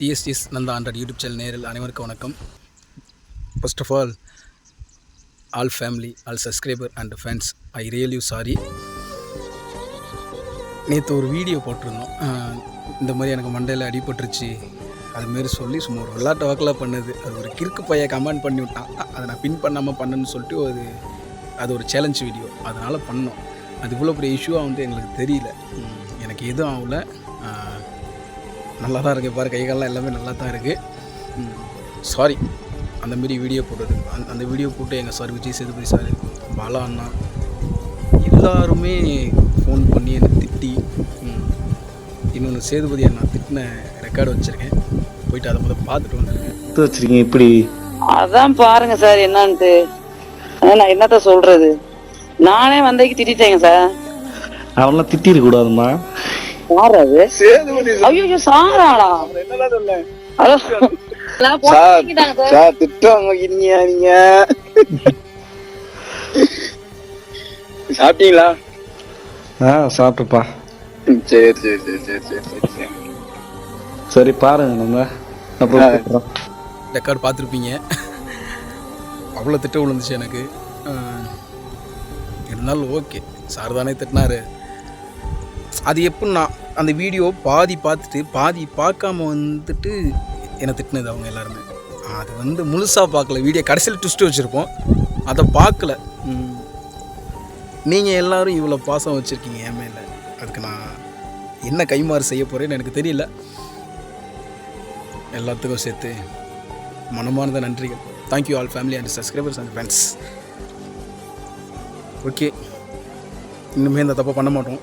TSTS Nanda hundred YouTube channel நேரில் அனைவருக்கும் வணக்கம். First of all all family all subscriber and fans I real you sorry நேற்று ஒரு video போட்டிருந்தோம். இந்த மாதிரி எனக்கு மண்டையில் அடிபட்டுருச்சு. அதுமாரி சொல்லி சும்மா ஒரு விளாட்டு வாக்கில் பண்ணுது. அது ஒரு கிறுக்கு பைய கமெண்ட் பண்ணி விட்டான். அதை நான் பின் பண்ணாமல் பண்ணேன்னு சொல்லிட்டு ஒரு அது ஒரு சேலஞ்ச் வீடியோ அதனால் பண்ணோம். அது இவ்வளோ பெரிய இஷ்யூவாக வந்து எங்களுக்கு தெரியல. எனக்கு எதுவும் ஆகல. நல்லா தான் இருக்குது பாரு கை கால்லாம் எல்லாமே நல்லா தான் இருக்குது சாரி அந்த மாரி வீடியோ போட்டது. அந்த அந்த வீடியோ போட்டு எங்கள் சார் விஜய் சேதுபதி சார் பாலா அண்ணா எல்லாருமே ஃபோன் பண்ணி என்னை திட்டி இன்னொன்று சேதுபதி அண்ணா திட்டின ரெக்கார்டு வச்சுருக்கேன். போயிட்டு அதை முதல்ல பார்த்துட்டு வந்துருக்கேன். எடுத்து வச்சிருக்கீங்க இப்படி? அதான் பாருங்க சார் என்னன்ட்டு. நான் என்னத்த சொல்றது? நானே வந்ததுக்கு திட்டிட்டேங்க சார். அவன்லாம் திட்டிருக்க சார் அது ஐயோ சாராடா. சார் திட்டம் நீங்க. சாப்பிட்டீங்களா? ஆ சாப்பிட்டுப்பா சரி சரி சரி சரி சரி சரி சரி. பாருங்க நம்ம. அப்புறம் ரெக்கார்டு பார்த்துருப்பீங்க. அவ்வளோ திட்டம் விழுந்துச்சு எனக்கு. இருந்தாலும் ஓகே சார் தானே திட்டினாரு. அது எப்படின்னா அந்த வீடியோ பாதி பார்த்துட்டு பாதி பார்க்காம வந்துட்டு என்னை திட்டினது அவங்க எல்லாருமே. அது வந்து முழுசாக பார்க்கல. வீடியோ கடைசியில் ட்விஸ்ட்டு வச்சுருப்போம். அதை பார்க்கல. நீங்கள் எல்லோரும் இவ்வளோ பாசம் வச்சுருக்கீங்க என் மேலே. அதுக்கு நான் என்ன கைமாறு செய்ய போகிறேன்னு எனக்கு தெரியல. எல்லாத்துக்கும் சேர்த்து மனமார்ந்த நன்றிகள். Thank you all family and subscribers and friends okay இன்னுமே இந்த தப்பை பண்ண மாட்டோம்.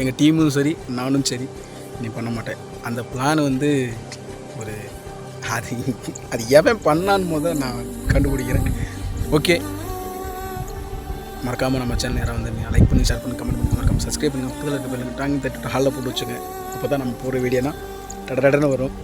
எங்கள் டீமும் சரி நானும் சரி நீ பண்ண மாட்டேன். அந்த பிளான் வந்து ஒரு அது அது எவன் பண்ணான்னு முதல் நான் கண்டுபிடிக்கிறேன். ஓகே மறக்காமல் நம்ம சேனல் யாராவது வந்து லைக் பண்ணி ஷேர் பண்ணி கமெண்ட் பண்ணி மறக்காமல் சப்ஸ்கிரைப் பண்ணி பக்கத்தில் இருக்க பெல் டாங் தட்டு ஹாலில் போட்டு வச்சுங்க அப்போ தான் நம்ம போகிற வீடியோனா டட வரும்.